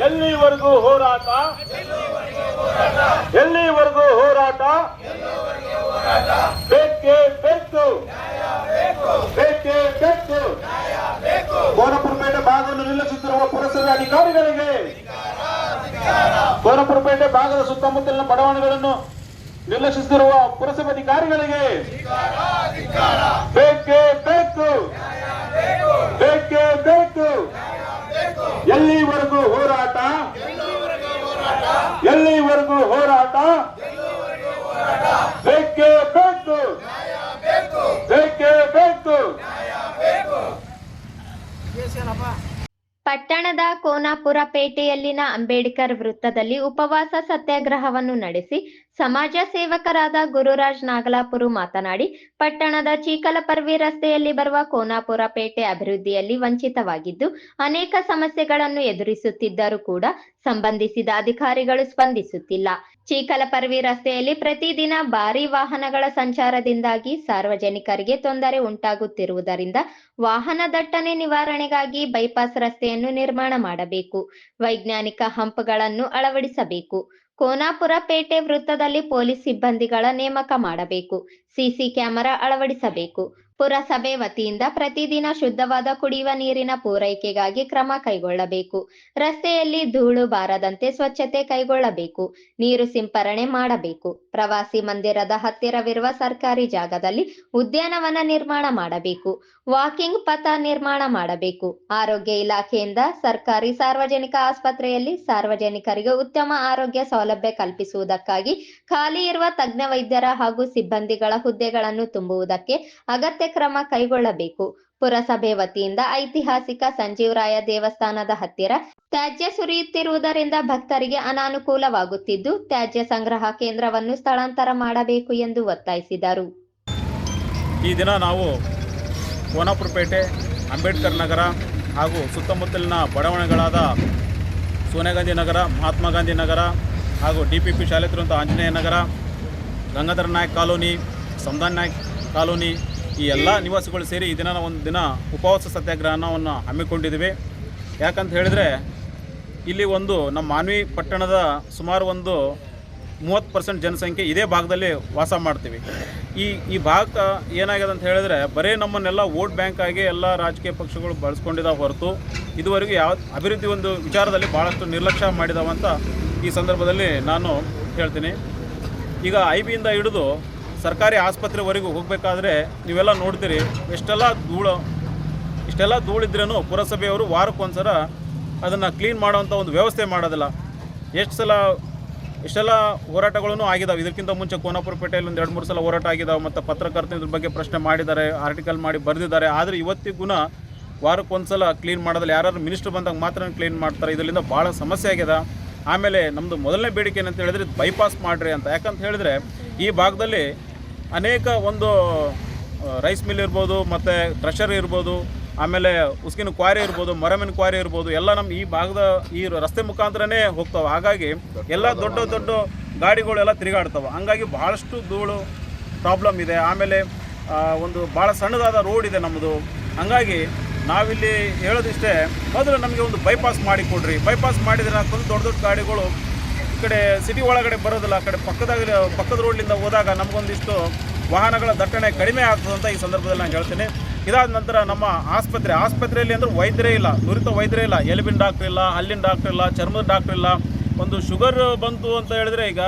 ಎಲ್ಲಿವರೆಗೂ ಹೋರಾಟ? ಎಲ್ಲಿವರೆಗೂ ಹೋರಾಟ? ಬೇಕೇ ಬೇಕು. ಬೇಕೇ. ಬೇಕು ಕೋನಪುರಪೇಟೆ ಭಾಗವನ್ನು ನಿಲ್ಲಿಸುತ್ತಿರುವ ಪುರಸಭೆ ಅಧಿಕಾರಿಗಳಿಗೆ ಕೋನಪುರಪೇಟೆ ಭಾಗದ ಸುತ್ತಮುತ್ತಲಿನ ಬಡಾವಣೆಗಳನ್ನು ನಿರ್ಲಕ್ಷಿಸುತ್ತಿರುವ ಪುರಸಭೆ ಅಧಿಕಾರಿಗಳಿಗೆ ಬೇಕೇ ಬೇಕು ಬೇಕೇ ಬೇಕು ಎಲ್ಲಿವರೆಗೂ ಹೋರಾಟ ಎಲ್ಲಿವರೆಗೂ ಹೋರಾಟ? ಬೇಕೇ ಬೇಕು. ಬೇಕೇ ಬೇಕು. ಪಟ್ಟಣದ ಕೋನಾಪುರ ಪೇಟೆಯಲ್ಲಿನ ಅಂಬೇಡ್ಕರ್ ವೃತ್ತದಲ್ಲಿ ಉಪವಾಸ ಸತ್ಯಾಗ್ರಹವನ್ನು ನಡೆಸಿ ಸಮಾಜ ಸೇವಕರಾದ ಗುರುರಾಜ್ ನಾಗಲಾಪುರು ಮಾತನಾಡಿ, ಪಟ್ಟಣದ ಚೀಕಲಪರ್ವಿ ರಸ್ತೆಯಲ್ಲಿ ಬರುವ ಕೋನಾಪುರ ಪೇಟೆ ಅಭಿವೃದ್ಧಿಯಲ್ಲಿ ವಂಚಿತವಾಗಿದ್ದು, ಅನೇಕ ಸಮಸ್ಯೆಗಳನ್ನು ಎದುರಿಸುತ್ತಿದ್ದರೂ ಕೂಡ ಸಂಬಂಧಿಸಿದ ಅಧಿಕಾರಿಗಳು ಸ್ಪಂದಿಸುತ್ತಿಲ್ಲ. ಚೀಕಲಪರ್ವಿ ರಸ್ತೆಯಲ್ಲಿ ಪ್ರತಿದಿನ ಭಾರಿ ವಾಹನಗಳ ಸಂಚಾರದಿಂದಾಗಿ ಸಾರ್ವಜನಿಕರಿಗೆ ತೊಂದರೆ ಉಂಟಾಗುತ್ತಿರುವುದರಿಂದ ವಾಹನ ದಟ್ಟಣೆ ನಿವಾರಣೆಗಾಗಿ ಬೈಪಾಸ್ ರಸ್ತೆಯನ್ನು ನಿರ್ಮಾಣ ಮಾಡಬೇಕು. ವೈಜ್ಞಾನಿಕ ಹಂಪ್ಗಳನ್ನು ಅಳವಡಿಸಬೇಕು. ಕೋನಾಪುರ ಪೇಟೆ ವೃತ್ತದಲ್ಲಿ ಪೊಲೀಸ್ ಸಿಬ್ಬಂದಿಗಳ ನೇಮಕ ಮಾಡಬೇಕು. ಸಿಸಿ ಕ್ಯಾಮೆರಾ ಅಳವಡಿಸಬೇಕು. ಪುರಸಭೆ ವತಿಯಿಂದ ಪ್ರತಿದಿನ ಶುದ್ಧವಾದ ಕುಡಿಯುವ ನೀರಿನ ಪೂರೈಕೆಗಾಗಿ ಕ್ರಮ ಕೈಗೊಳ್ಳಬೇಕು. ರಸ್ತೆಯಲ್ಲಿ ಧೂಳು ಬಾರದಂತೆ ಸ್ವಚ್ಛತೆ ಕೈಗೊಳ್ಳಬೇಕು. ನೀರು ಸಿಂಪರಣೆ ಮಾಡಬೇಕು. ಪ್ರವಾಸಿ ಮಂದಿರದ ಹತ್ತಿರವಿರುವ ಸರ್ಕಾರಿ ಜಾಗದಲ್ಲಿ ಉದ್ಯಾನವನ ನಿರ್ಮಾಣ ಮಾಡಬೇಕು. ವಾಕಿಂಗ್ ಪಥ ನಿರ್ಮಾಣ ಮಾಡಬೇಕು. ಆರೋಗ್ಯ ಇಲಾಖೆಯಿಂದ ಸರ್ಕಾರಿ ಸಾರ್ವಜನಿಕ ಆಸ್ಪತ್ರೆಯಲ್ಲಿ ಸಾರ್ವಜನಿಕರಿಗೆ ಉತ್ತಮ ಆರೋಗ್ಯ ಸೌಲಭ್ಯ ಕಲ್ಪಿಸುವುದಕ್ಕಾಗಿ ಖಾಲಿ ಇರುವ ತಜ್ಞ ವೈದ್ಯರ ಹಾಗೂ ಸಿಬ್ಬಂದಿಗಳ ಹುದ್ದೆಗಳನ್ನು ತುಂಬುವುದಕ್ಕೆ ಅಗತ್ಯ ಕ್ರಮ ಕೈಗೊಳ್ಳಬೇಕು. ಪುರಸಭೆ ವತಿಯಿಂದ ಐತಿಹಾಸಿಕ ಸಂಜೀವರಾಯ ದೇವಸ್ಥಾನದ ಹತ್ತಿರ ತ್ಯಾಜ್ಯ ಸುರಿಯುತ್ತಿರುವುದರಿಂದ ಭಕ್ತರಿಗೆ ಅನಾನುಕೂಲವಾಗುತ್ತಿದ್ದು, ತ್ಯಾಜ್ಯ ಸಂಗ್ರಹ ಕೇಂದ್ರವನ್ನು ಸ್ಥಳಾಂತರ ಮಾಡಬೇಕು ಎಂದು ಒತ್ತಾಯಿಸಿದರು. ಈ ದಿನ ನಾವು ಕೋನಾಪುರಪೇಟೆ, ಅಂಬೇಡ್ಕರ್ ನಗರ ಹಾಗೂ ಸುತ್ತಮುತ್ತಲಿನ ಬಡಾವಣೆಗಳಾದ ಸೋನಿಯಾ ನಗರ, ಮಹಾತ್ಮ ಗಾಂಧಿ ನಗರ ಹಾಗೂ ಡಿ ಪಿ ಪಿ ಶಾಲೆ ಆಂಜನೇಯ ನಗರ, ಗಂಗಾಧರ ನಾಯಕ್ ಕಾಲೋನಿ ಸಮದಾನ್ ನಾಯಕ್ ಕಾಲೋನಿ ಈ ಎಲ್ಲ ನಿವಾಸಿಗಳು ಸೇರಿ ಈ ದಿನ ಒಂದು ದಿನ ಉಪವಾಸ ಸತ್ಯಾಗ್ರಹವನ್ನು ಹಮ್ಮಿಕೊಂಡಿದ್ದೀವಿ. ಯಾಕಂತ ಹೇಳಿದರೆ ಇಲ್ಲಿ ಒಂದು ನಮ್ಮ ಮಾನ್ವಿ ಪಟ್ಟಣದ ಸುಮಾರು ಒಂದು ಮೂವತ್ತು ಪರ್ಸೆಂಟ್ ಜನಸಂಖ್ಯೆ ಇದೇ ಭಾಗದಲ್ಲಿ ವಾಸ ಮಾಡ್ತೀವಿ. ಈ ಈ ಭಾಗ ಏನಾಗಿದೆ ಅಂತ ಹೇಳಿದ್ರೆ ಬರೀ ನಮ್ಮನ್ನೆಲ್ಲ ವೋಟ್ ಬ್ಯಾಂಕ್ ಆಗಿ ಎಲ್ಲ ರಾಜಕೀಯ ಪಕ್ಷಗಳು ಬಳಸ್ಕೊಂಡಿದ್ದಾವೆ ಹೊರತು ಇದುವರೆಗೂ ಯಾವ ಅಭಿವೃದ್ಧಿ ಒಂದು ವಿಚಾರದಲ್ಲಿ ಭಾಳಷ್ಟು ನಿರ್ಲಕ್ಷ್ಯ ಮಾಡಿದಾವಂತ ಈ ಸಂದರ್ಭದಲ್ಲಿ ನಾನು ಹೇಳ್ತೀನಿ. ಈಗ ಐ ಬಿಯಿಂದ ಹಿಡಿದು ಸರ್ಕಾರಿ ಆಸ್ಪತ್ರೆವರೆಗೂ ಹೋಗಬೇಕಾದ್ರೆ ನೀವೆಲ್ಲ ನೋಡ್ತೀರಿ, ಎಷ್ಟೆಲ್ಲ ಧೂಳು, ಇಷ್ಟೆಲ್ಲ ಧೂಳಿದ್ರೂ ಪುರಸಭೆಯವರು ವಾರಕ್ಕೊಂದ್ಸಲ ಅದನ್ನು ಕ್ಲೀನ್ ಮಾಡೋವಂಥ ಒಂದು ವ್ಯವಸ್ಥೆ ಮಾಡೋದಿಲ್ಲ. ಎಷ್ಟು ಸಲ, ಇಷ್ಟೆಲ್ಲ ಹೋರಾಟಗಳೂ ಆಗಿದ್ದಾವೆ ಇದಕ್ಕಿಂತ ಮುಂಚೆ ಕೋನಾಪುರ ಪೇಟೆಯಲ್ಲಿ ಒಂದು ಎರಡು ಮೂರು ಸಲ ಹೋರಾಟ ಆಗಿದ್ದಾವೆ ಮತ್ತು ಪತ್ರಕರ್ತರು ಬಗ್ಗೆ ಪ್ರಶ್ನೆ ಮಾಡಿದ್ದಾರೆ ಆರ್ಟಿಕಲ್ ಮಾಡಿ ಬರೆದಿದ್ದಾರೆ. ಆದರೆ ಇವತ್ತಿಗೂ ವಾರಕ್ಕೊಂದ್ಸಲ ಕ್ಲೀನ್ ಮಾಡೋದಲ್ಲ. ಯಾರು ಮಿನಿಸ್ಟ್ರ್ ಬಂದಾಗ ಮಾತ್ರ ಕ್ಲೀನ್ ಮಾಡ್ತಾರೆ. ಇದರಿಂದ ಭಾಳ ಸಮಸ್ಯೆ ಆಗಿದೆ ಆಮೇಲೆ ನಮ್ಮದು ಮೊದಲನೇ ಬೇಡಿಕೆ ಏನಂತ ಹೇಳಿದ್ರೆ ಬೈಪಾಸ್ ಮಾಡಿರಿ ಅಂತ. ಯಾಕಂತ ಹೇಳಿದ್ರೆ, ಈ ಭಾಗದಲ್ಲಿ ಅನೇಕ ಒಂದು ರೈಸ್ ಮಿಲ್ ಇರ್ಬೋದು ಮತ್ತು ಕ್ರಷರ್ ಇರ್ಬೋದು ಆಮೇಲೆ ಉಸ್ಕಿನ ಕ್ವಾರಿ ಇರ್ಬೋದು ಮರಮಿನ ಕ್ವಾರಿ ಇರ್ಬೋದು ಎಲ್ಲ ನಮ್ಮ ಈ ಭಾಗದ ಈ ರಸ್ತೆ ಮುಖಾಂತರನೇ ಹೋಗ್ತಾವೆ. ಹಾಗಾಗಿ ಎಲ್ಲ ದೊಡ್ಡ ದೊಡ್ಡ ಗಾಡಿಗಳೆಲ್ಲ ತಿರುಗಾಡ್ತಾವೆ. ಹಂಗಾಗಿ ಭಾಳಷ್ಟು ಧೂಳು ಪ್ರಾಬ್ಲಮ್ ಇದೆ. ಆಮೇಲೆ ಒಂದು ಭಾಳ ಸಣ್ಣದಾದ ರೋಡ್ ಇದೆ ನಮ್ಮದು ಹಂಗಾಗಿ ನಾವಿಲ್ಲಿ ಹೇಳೋದಿಷ್ಟೇ ಮೊದಲು ನಮಗೆ ಒಂದು ಬೈಪಾಸ್ ಮಾಡಿ ಕೊಡ್ರಿ. ಬೈಪಾಸ್ ಮಾಡಿದ್ರೆ ಅಂತಂದು ದೊಡ್ಡ ದೊಡ್ಡ ಗಾಡಿಗಳು ಕಡೆ ಸಿಟಿ ಒಳಗಡೆ ಬರೋದಿಲ್ಲ, ಆ ಕಡೆ ಪಕ್ಕದಾಗ, ಪಕ್ಕದ ರೋಡ್ಲಿಂದ ಹೋದಾಗ ನಮಗೊಂದಿಷ್ಟು ವಾಹನಗಳ ದಟ್ಟಣೆ ಕಡಿಮೆ ಆಗ್ತದೆ ಅಂತ ಈ ಸಂದರ್ಭದಲ್ಲಿ ನಾನು ಹೇಳ್ತೇನೆ. ಇದಾದ ನಂತರ ನಮ್ಮ ಆಸ್ಪತ್ರೆ, ಆಸ್ಪತ್ರೆಯಲ್ಲಿ ಅಂದರೆ ವೈದ್ಯರೇ ಇಲ್ಲ ನುರಿತ ವೈದ್ಯರೇ ಇಲ್ಲ. ಎಲುಬಿನ ಡಾಕ್ಟ್ರ್ ಇಲ್ಲ ಹಲ್ಲಿನ ಡಾಕ್ಟ್ರ್ ಇಲ್ಲ, ಚರ್ಮದ ಡಾಕ್ಟ್ರ್ ಇಲ್ಲ. ಒಂದು ಶುಗರ್ ಬಂತು ಅಂತ ಹೇಳಿದ್ರೆ ಈಗ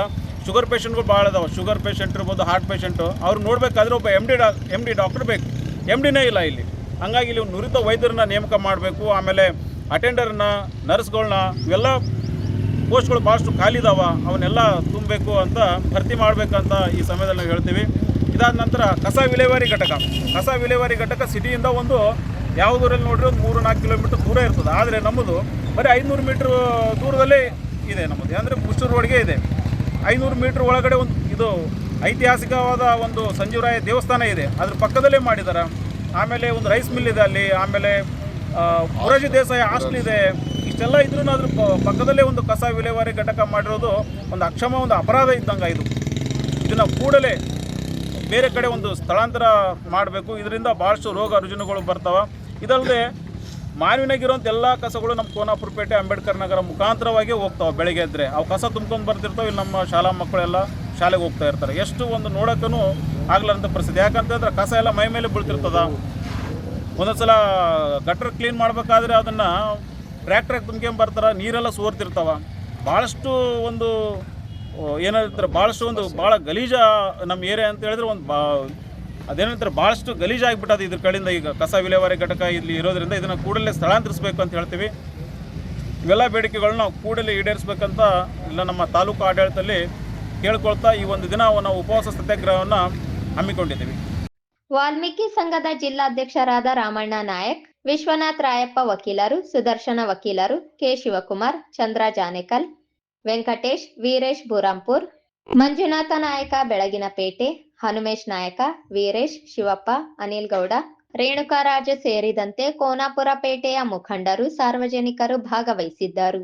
ಶುಗರ್ ಪೇಷಂಟ್ಗಳು ಭಾಳ ಇದಾವೆ. ಶುಗರ್ ಪೇಷಂಟ್ ಇರ್ಬೋದು ಹಾರ್ಟ್ ಪೇಷಂಟು ಅವ್ರು ನೋಡಬೇಕಾದ್ರೆ ಒಬ್ಬ ಎಂ ಡಿ ಡಾ ಎಂ ಡಿ ಡಾಕ್ಟ್ರ್ ಬೇಕು. ಎಂ ಡಿನೇ ಇಲ್ಲ ಇಲ್ಲಿ. ಹಂಗಾಗಿ ಇಲ್ಲಿ ನುರಿತ ವೈದ್ಯರನ್ನ ನೇಮಕ ಮಾಡಬೇಕು. ಆಮೇಲೆ ಅಟೆಂಡರ್ನ ನರ್ಸ್ಗಳನ್ನ ಇವೆಲ್ಲ ಪೋಸ್ಟ್ಗಳು ಭಾಳಷ್ಟು ಖಾಲಿ ಇದಾವ, ಅವನ್ನೆಲ್ಲ ತುಂಬಬೇಕು ಅಂತ ಭರ್ತಿ ಮಾಡಬೇಕಂತ ಈ ಸಮಯದಲ್ಲಿ ನಾವು ಹೇಳ್ತೀವಿ. ಇದಾದ ನಂತರ ಕಸ ವಿಲೇವಾರಿ ಘಟಕ. ಕಸ ವಿಲೇವಾರಿ ಘಟಕ ಸಿಟಿಯಿಂದ ಒಂದು ಯಾವುದೂರಲ್ಲಿ ನೋಡಿರಿ ಒಂದು ಮೂರು ನಾಲ್ಕು ಕಿಲೋಮೀಟರ್ ದೂರ ಇರ್ತದೆ. ಆದರೆ ನಮ್ಮದು ಬರೀ ಐನೂರು ಮೀಟ್ರ್ ದೂರದಲ್ಲೇ ಇದೆ ನಮ್ಮದು. ಅಂದರೆ ಮುಷ್ಟೂರು ರೋಡ್ಗೆ ಇದೆ. ಐನೂರು ಮೀಟ್ರ್ ಒಳಗಡೆ ಒಂದು ಇದು ಐತಿಹಾಸಿಕವಾದ ಒಂದು ಸಂಜೀವರಾಯ ದೇವಸ್ಥಾನ ಇದೆ. ಅದ್ರ ಪಕ್ಕದಲ್ಲೇ ಮಾಡಿದ್ದಾರೆ ಆಮೇಲೆ ಒಂದು ರೈಸ್ ಮಿಲ್ ಇದೆ ಅಲ್ಲಿ. ಆಮೇಲೆ ದೇಸಾಯ ದೇಸಾಯಿ ಹಾಸ್ಟೆಲ್ ಇದೆ. ಇಷ್ಟೆಲ್ಲ ಇದ್ರೂ ಅದ್ರ ಪಕ್ಕದಲ್ಲೇ ಒಂದು ಕಸ ವಿಲೇವಾರಿ ಘಟಕ ಮಾಡಿರೋದು ಒಂದು ಅಕ್ಷಮ, ಒಂದು ಅಪರಾಧ ಇದ್ದಂಗೆ ಇದು. ಇದನ್ನು ಕೂಡಲೇ ಬೇರೆ ಕಡೆ ಒಂದು ಸ್ಥಳಾಂತರ ಮಾಡಬೇಕು. ಇದರಿಂದ ಭಾಳಷ್ಟು ರೋಗ ರುಜಿನಗಳು ಬರ್ತಾವೆ. ಇದಲ್ಲದೆ ಮಾನವಿನಾಗಿರುವಂಥ ಎಲ್ಲ ಕಸಗಳು ನಮ್ಮ ಕೋನಾಪುರ ಪೇಟೆ ಅಂಬೇಡ್ಕರ್ ನಗರ ಮುಖಾಂತರವಾಗಿ ಹೋಗ್ತಾವೆ ಬೆಳಗ್ಗೆ ಇದ್ದರೆ ಅವು ಕಸ ತುಂಬ್ಕೊಂಡು ಬರ್ತಿರ್ತಾವೆ, ಇಲ್ಲಿ ನಮ್ಮ ಶಾಲಾ ಮಕ್ಕಳೆಲ್ಲ ಶಾಲೆಗೆ ಹೋಗ್ತಾ ಇರ್ತಾರೆ. ಎಷ್ಟು ಒಂದು ನೋಡೋಕ್ಕೂ ಆಗ್ಲಾರಂಥ ಪರಿಸ್ಥಿತಿ. ಯಾಕಂತಂದ್ರೆ ಕಸ ಎಲ್ಲ ಮೈ ಮೇಲೆ ಬೀಳ್ತಿರ್ತದ. ಒಂದೊಂದು ಸಲ ಗಟ್ರ್ ಕ್ಲೀನ್ ಮಾಡಬೇಕಾದ್ರೆ ಅದನ್ನು ಟ್ರ್ಯಾಕ್ಟ್ರಾಗ ತುಂಬ್ಕೊಂಡ್ ಬರ್ತಾರ? ನೀರೆಲ್ಲ ಸೋರ್ತಿರ್ತಾವ ಭಾಳಷ್ಟು ಒಂದು ಏನಂತಾರೆ, ಭಾಳಷ್ಟು ಒಂದು ಭಾಳ ಗಲೀಜ ನಮ್ಮ ಏರಿಯಾ ಅಂತ ಹೇಳಿದ್ರೆ ಒಂದು ಬಾ, ಅದೇನಂತಾರೆ, ಭಾಳಷ್ಟು ಗಲೀಜಾಗಿಬಿಟ್ಟದ ಇದ್ರ ಕಡೆಯಿಂದ ಈಗ ಕಸ ವಿಲೇವಾರಿ ಘಟಕ ಇಲ್ಲಿ ಇರೋದ್ರಿಂದ ಇದನ್ನು ಕೂಡಲೇ ಸ್ಥಳಾಂತರಿಸಬೇಕು ಅಂತ ಹೇಳ್ತೀವಿ. ಇವೆಲ್ಲ ಬೇಡಿಕೆಗಳನ್ನ ನಾವು ಕೂಡಲೇ ಈಡೇರಿಸ್ಬೇಕಂತ ಇಲ್ಲ ನಮ್ಮ ತಾಲೂಕು ಆಡಳಿತದಲ್ಲಿ ಕೇಳ್ಕೊಳ್ತಾ ಈ ಒಂದು ದಿನ ನಾವು ಉಪವಾಸ ಸತ್ಯಾಗ್ರಹವನ್ನು ಹಮ್ಮಿಕೊಂಡಿದ್ದೀವಿ. ವಾಲ್ಮೀಕಿ ಸಂಘದ ಜಿಲ್ಲಾಧ್ಯಕ್ಷರಾದ ರಾಮಣ್ಣ ನಾಯಕ್ ವಿಶ್ವನಾಥ್ ರಾಯಪ್ಪ ವಕೀಲರು, ಸುದರ್ಶನ ವಕೀಲರು, ಕೆ. ಶಿವಕುಮಾರ್, ಚಂದ್ರ ಜಾನೇಕಲ್, ವೆಂಕಟೇಶ್, ವೀರೇಶ್ ಬುರಾಂಪುರ್, ಮಂಜುನಾಥ ನಾಯಕ ಬೆಳಗಿನಪೇಟೆ, ಹನುಮೇಶ್ ನಾಯಕ, ವೀರೇಶ್, ಶಿವಪ್ಪ ಅನಿಲ್ ಗೌಡ ರೇಣುಕಾರಾಜು ಸೇರಿದಂತೆ ಕೋನಾಪುರ ಪೇಟೆಯ ಮುಖಂಡರು ಸಾರ್ವಜನಿಕರು ಭಾಗವಹಿಸಿದ್ದರು.